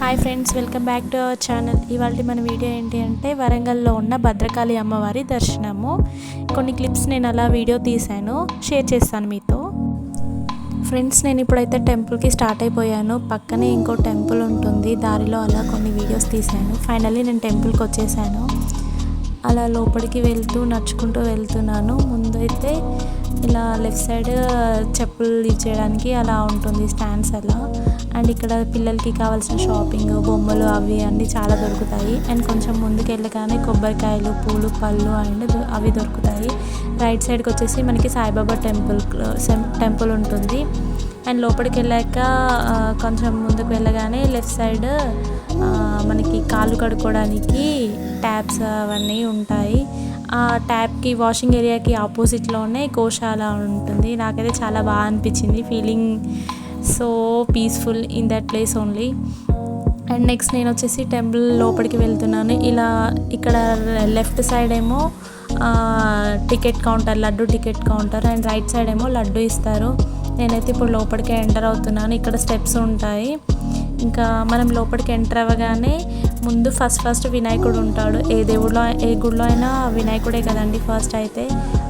Hi friends welcome back to our channel ఇవాళ మన video ఏంటి అంటే వరంగల్లో ఉన్న భద్రకాళి అమ్మవారి దర్శనము. కొన్ని క్లిప్స్ నేను అలా వీడియో తీశాను. షేర్ చేస్తాను మీతో. ఫ్రెండ్స్ నేను ఇప్పుడైతే టెంపుల్కి స్టార్ట్ అయిపోయాను. పక్కనే ఇంకో టెంపుల్ ఉంటుంది. దారిలో అలా కొన్ని వీడియోస్ తీశాను. ఫైనల్లీ నేను టెంపుల్కి వచ్చేసాను. అలా లోపలికి వెళ్తూ నడుచుకుంటూ వెళ్తున్నాను. ముందైతే ఇలా లెఫ్ట్ సైడ్ చెప్పులు ఇచ్చేయడానికి అలా ఉంటుంది స్టాండ్స్ అలా. అండ్ ఇక్కడ పిల్లలకి కావాల్సిన షాపింగ్ బొమ్మలు అవి అన్నీ చాలా దొరుకుతాయి. అండ్ కొంచెం ముందుకు వెళ్ళగానే కొబ్బరికాయలు పూలు పళ్ళు అండ్ అవి దొరుకుతాయి. రైట్ సైడ్కి వచ్చేసి మనకి సాయిబాబా టెంపుల్ టెంపుల్ ఉంటుంది. అండ్ లోపలికి వెళ్ళాక కొంచెం ముందుకు వెళ్ళగానే లెఫ్ట్ సైడ్ మనకి కాళ్ళు కడుక్కోవడానికి ట్యాప్స్ అవన్నీ ఉంటాయి. ఆ ట్యాప్కి వాషింగ్ ఏరియాకి ఆపోజిట్లోనే గోశాల ఉంటుంది. నాకైతే చాలా బాగా అనిపించింది. Feeling so peaceful in that place only. And next నేను వచ్చేసి టెంపుల్ లోపలికి వెళ్తున్నాను. ఇలా ఇక్కడ లెఫ్ట్ సైడ్ ఏమో ticket counter laddu ticket counter and right side ఏమో లడ్డు ఇస్తారు. నేనైతే ఇప్పుడు లోపలికి ఎంటర్ అవుతున్నాను. ఇక్కడ స్టెప్స్ ఉంటాయి. ఇంకా మనం లోపలికి ఎంటర్ అవ్వగానే ముందు ఫస్ట్ ఫస్ట్ వినాయకుడు ఉంటాడు. ఏ దేవుడిలో ఏ గుడిలో అయినా వినాయకుడే కదండి ఫస్ట్ అయితే.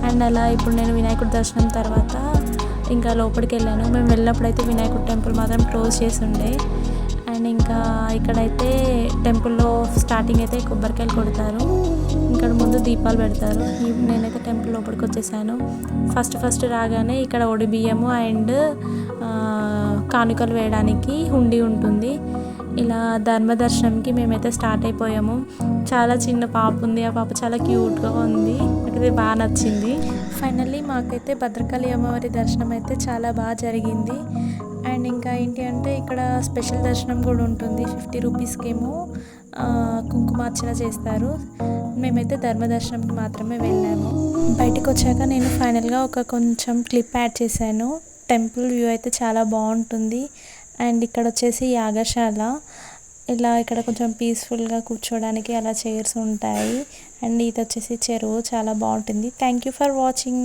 అండ్ అలా ఇప్పుడు నేను వినాయకుడి దర్శనం తర్వాత ఇంకా లోపలికి వెళ్ళాను. మేము వెళ్ళినప్పుడు అయితే వినాయకుడు టెంపుల్ మాత్రం క్లోజ్ చేసి ఉండే. అండ్ ఇంకా ఇక్కడైతే టెంపుల్లో స్టార్టింగ్ అయితే కొబ్బరికాయలు కొడతారు. ఇక్కడ ముందు దీపాలు పెడతారు. నేనైతే టెంపుల్ లోపలికి వచ్చేసాను. ఫస్ట్ ఫస్ట్ రాగానే ఇక్కడ ఒడి బియ్యము అండ్ కానుకలు వేయడానికి హుండీ ఉంటుంది. ఇలా ధర్మ దర్శనంకి మేమైతే స్టార్ట్ అయిపోయాము. చాలా చిన్న పాప ఉంది. ఆ పాప చాలా క్యూట్గా ఉంది. నాకైతే బాగా నచ్చింది. ఫైనల్లీ మాకైతే భద్రకాళి అమ్మవారి దర్శనం అయితే చాలా బాగా జరిగింది. అండ్ ఇంకా ఏంటి అంటే ఇక్కడ స్పెషల్ దర్శనం కూడా ఉంటుంది. ఫిఫ్టీ రూపీస్కేమో కుంకుమార్చన చేస్తారు. మేమైతే ధర్మదర్శనంకి మాత్రమే వెళ్ళాము. బయటకు వచ్చాక నేను ఫైనల్గా ఒక కొంచెం క్లిప్ యాడ్ చేశాను. టెంపుల్ వ్యూ అయితే చాలా బాగుంటుంది. అండ్ ఇక్కడ వచ్చేసి యాగశాల. ఇలా ఇక్కడ కొంచెం పీస్ఫుల్గా కూర్చోడానికి అలా చైర్స్ ఉంటాయి. అండ్ ఇది వచ్చేసి చెరువు. చాలా బాగుంటుంది. Thank you for watching.